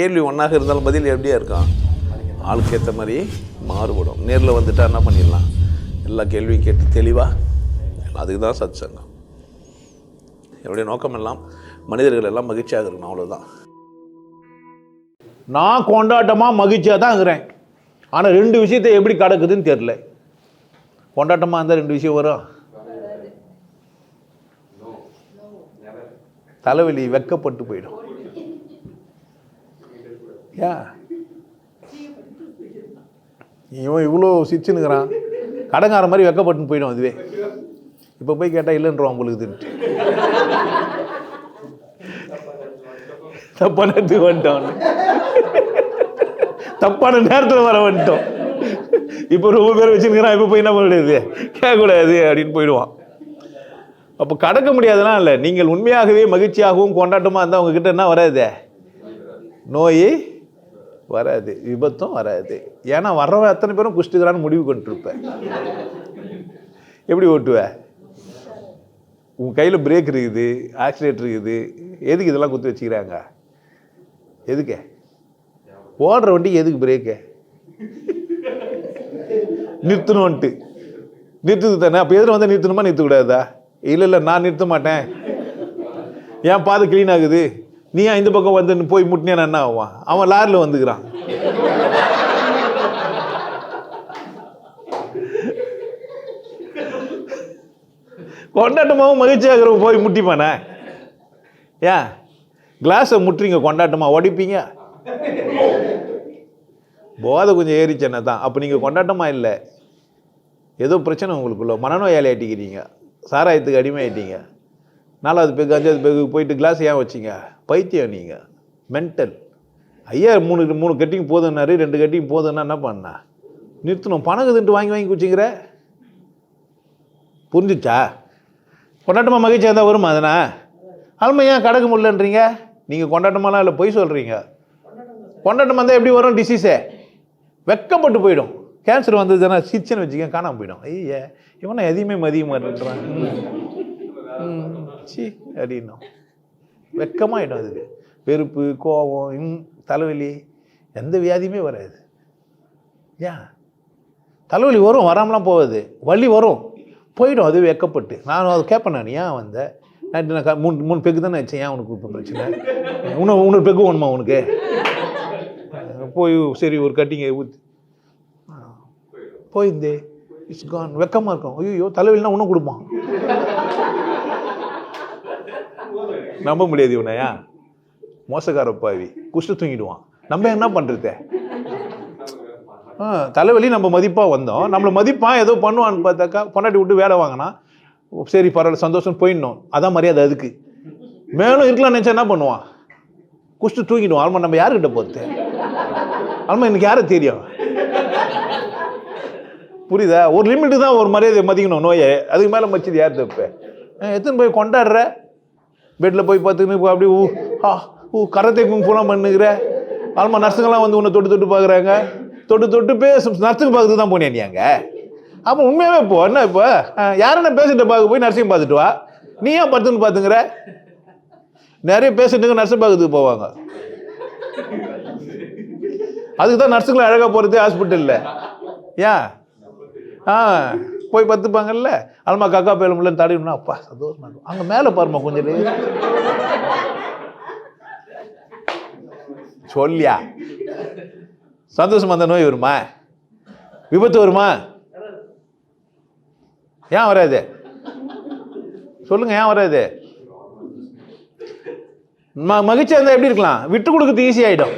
கேள்வி ஒன்றாக இருந்தாலும் பதில் எப்படியா இருக்கும்? ஆளுக்கு ஏற்ற மாதிரி மாறுபடும். நேரில் வந்துட்டா என்ன பண்ணிடலாம்? எல்லா கேள்வியும் கேட்டு தெளிவாக அதுக்கு தான் சத் சங்கம் என்னுடைய நோக்கம் எல்லாம் மனிதர்கள் எல்லாம் மகிழ்ச்சியாக இருக்கணும் அவ்வளோதான் நான் கொண்டாட்டமாக மகிழ்ச்சியாக தான் இருக்கிறேன். ஆனால் ரெண்டு விஷயத்தை எப்படி கிடக்குதுன்னு தெரில கொண்டாட்டமாக இருந்தால் ரெண்டு விஷயம் வரும். தலைவலி வெக்கப்பட்டு போயிடும். ஏன் இவன் இவ்வளோ சிச்சுனுங்கிறான் கடங்கார மாதிரி வெக்கப்பட்டு போயிடும் அதுவே. இப்போ போய் கேட்டால் இல்லைன்றவான் உங்களுக்கு தப்பான இடத்துக்கு வந்துட்டோம். தப்பான நேரத்தில் வர வந்துட்டோம். இப்போ ரொம்ப பேர் வச்சுருக்கிறான் இப்போ போய் என்ன பண்ண முடியாது கேட்கக்கூடாது அப்படின்னு போயிடுவான். அப்போ கடக்க முடியாதுலாம் இல்லை நீங்கள் உண்மையாகவே மகிழ்ச்சியாகவும் கொண்டாட்டமாக இருந்தால் உங்ககிட்ட என்ன வராது? நோய் வராது விபத்தும் வராது. ஏன்னா வர்றவன் அத்தனை பேரும் குஷ்டுக்கிறான்னு முடிவு கொண்டுருப்பேன் எப்படி ஓட்டுவ? உன் கையில் பிரேக் இருக்குது ஆக்சிலேட்டர் இருக்குது. எதுக்கு இதெல்லாம் குத்தி வச்சுக்கிறாங்க? எதுக்கு? ஓடுற வண்டி எதுக்கு பிரேக்கு நிறுத்தணும்ன்ட்டு. நிறுத்துது தானே? அப்போ எதில் வந்து நிறுத்தணுமா? நிறுத்தக்கூடாதா? இல்லை இல்லை நான் நிறுத்த மாட்டேன். ஏன் பாது க்ளீன் ஆகுது. நீ ஏன் இந்த பக்கம் வந்து போய் முட்டினியா என்ன ஆவான் அவன் லாரியில் வந்துக்கிறான். கொண்டாட்டமாகவும் மகிழ்ச்சியாக போய் முட்டிப்பானே? ஏன் கிளாஸை முட்டுறீங்க கொண்டாட்டமாக உடைப்பீங்க போதை கொஞ்சம் ஏறிச்சேன்னா தான். அப்போ நீங்கள் கொண்டாட்டமாக இல்லை. ஏதோ பிரச்சனை உங்களுக்குள்ள. மனநோயாளி ஆட்டிக்கிறீங்க சாராயத்துக்கு அடிமை ஆயிட்டீங்க நாலாவது பேக்கு அஞ்சாவது பேக்கு போயிட்டு கிளாஸ் ஏன் வச்சிங்க? பைத்தியம் நீங்கள் மென்டல் ஐயா மூணு மூணு கட்டிங் போதுன்னாரு ரெண்டு கட்டிங் போதுன்னா என்ன பண்ணா? நிறுத்தணும். பணம் இதுன்ட்டு வாங்கி வாங்கி குச்சிங்கிற புரிஞ்சுச்சா? கொண்டாட்டமாக மகிழ்ச்சியாக இருந்தால் வருமா அதனா? ஆல்மா ஏன் கடக்க முடியலன்றீங்க நீங்கள் கொண்டாட்டமாலாம் இல்லை பொய் சொல்கிறீங்க கொண்டாட்டமாக இருந்தால் எப்படி வரும் டிசீஸே வெக்கப்பட்டு போயிடும். கேன்சர் வந்ததுன்னா சிச்சனை வச்சுக்க காணாம போயிடும். ஐயா இவனை எதையுமே மதிய மாட்டேன்றான். ம். சி அப்படின்னோம். வெக்கமாயிடும் அதுக்கு வெறுப்பு கோபம் இன் தலைவலி எந்த வியாதியுமே வராது. ஏன் தலைவலி வரும் வராமலாம் போகாது. வலி வரும். போயிடும் அது வெக்கப்பட்டு. நான் அதை கேட்பேன் நான். ஏன் வந்த நைட்டு நான் க- மூணு மூணு பெக்கு தானே வச்சேன் ஏன் உனக்கு இப்போ பிரச்சனை? இன்னும் இன்னொரு பெக்கு வேணுமா உனக்கு? போய் சரி ஒரு கட்டிங்க ஊற்றி போயிருந்தே இட்ஸ் கான் வெக்கமாக இருக்கும். ஐயோ தலைவலினா இன்னும் கொடுப்பான். நம்ப முடியாது இவனையா மோசக்கார பாவி குஷ்டு தூங்கிடுவான். நம்ம என்ன பண்ணுறது ஆ தலைவலி நம்ம மதிப்பாக வந்தோம். நம்மளை மதிப்பான் ஏதோ பண்ணுவான்னு பார்த்தாக்கா பொண்டாட்டி விட்டு வேலை வாங்கினா சரி பரவாயில்ல சந்தோஷம் போயிடணும். அதான் மரியாதை அதுக்கு. மேலும் இருக்கலாம் நினச்சா என்ன பண்ணுவான்? குஷ்டு தூங்கிடுவான். ஆல்மா நம்ம யாருக்கிட்ட போகிறது ஆல்மா எனக்கு யாரை தெரியும்? புரியுதா? ஒரு லிமிட்டு தான் ஒரு மரியாதை மதிக்கணும் நோயை. அதுக்கு மேலே மச்சது யார் தப்பு எத்தனை போய் கொண்டாடுற? பெட்டில் போய் பார்த்துக்கின்னு அப்படியே ஊ ஆ ஊ கரத்தை குங்குலாம் பண்ணுகிற. ஆல்மா நர்ஸுங்கெல்லாம் வந்து உன்னை தொட்டு தொட்டு பார்க்குறாங்க. தொட்டு தொட்டு பேச நர்ஸுங்க பார்க்குறது தான் போனேன் அங்கே? அப்போ உண்மையாகவே இப்போ என்ன இப்போ? யாரும் பேசிட்டு பார்க்க போய் நர்ஸையும் பார்த்துட்டு வா. நீ ஏன் படுத்துன்னு பார்த்துங்கிற நிறைய பேசிட்டுங்க நர்ஸை பார்க்கறதுக்கு போவாங்க. அதுக்கு தான் நர்ஸுங்களை அழகாக போகிறது ஹாஸ்பிட்டலில் ஏன்? ஆ. போய் பத்துப்பாங்கல்ல அல்மா கக்கா பேலும்ல தடவினா அப்பா சந்தோஷமா இருக்கும். அங்கே மேலே பாருமா கொஞ்சம் சொல்லியா? சந்தோஷமா அந்த நோய் வருமா? விபத்து வருமா? ஏன் வராது? சொல்லுங்க ஏன் வராது? மகிழ்ச்சியாக இருந்தால் எப்படி இருக்கலாம்? விட்டு கொடுக்கறது ஈஸி ஆகிடும்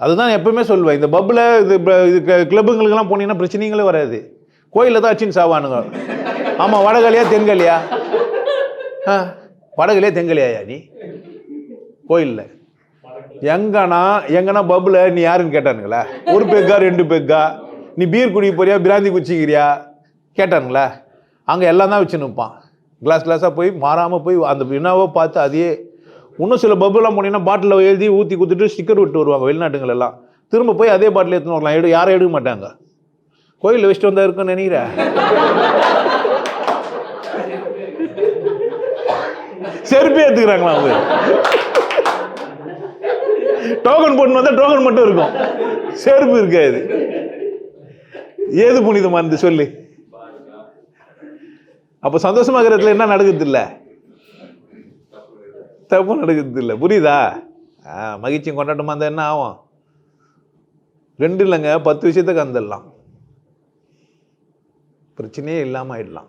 அதுதான் எப்பவுமே சொல்லுவேன். இந்த பப்பில் இது இது கிளப்புங்களுக்கெல்லாம் போனீங்கன்னா பிரச்சனைகளே வராது. கோயிலில் தான் அச்சின்னு சாவானுங்க. ஆமாம் வடகலியா தென்கலியா? ஆ வடகலியா தென்கலியாயா நீ? கோயிலில். எங்கன்னா எங்கன்னா பப்பில் நீ யாருன்னு கேட்டானுங்களா? ஒரு பெக்கா ரெண்டு பெக்கா? நீ பீர் குடிக்க போறியா பிராந்தி குச்சிக்கிறியா? கேட்டானுங்களா? அங்கே எல்லாம் தான் வச்சு நிற்பான் கிளாஸ் கிளாஸாக போய் மாறாமல் போய் அந்த வினாவை பார்த்து அதையே இன்னும் சில பப்புலாம் போனீங்கன்னா பாட்டிலில் எழுதி ஊற்றி கொடுத்துட்டு ஸ்டிக்கர் விட்டு வருவாங்க வெளிநாட்டுங்கள் எல்லாம். திரும்ப போய் அதே பாட்டில் எடுத்துன்னு வரலாம். எடு யாரும் எடுக்க மாட்டாங்க. கோயிலில் வச்சுட்டு வந்தா இருக்குன்னு நினைக்கிறேன் செருப்பே எடுத்துக்கிறாங்களா அவங்க? டோக்கன் போட்டு வந்தால் டோக்கன் மட்டும் இருக்கும். செருப்பு இருக்காது. ஏது புனிதமானது சொல்லு. அப்போ சந்தோஷமாகிறதுல என்ன நடக்குது இல்லை தப்பு நடக்குது இல்ல புரியுதா? ஆ, மகிழ்ச்சியும் கொண்டாட்டமா இருந்தா என்ன ஆகும்? ரெண்டு இல்லைங்க பத்து விஷயத்தை வந்துடலாம். பிரச்சனையே இல்லாம ஆயிடலாம்.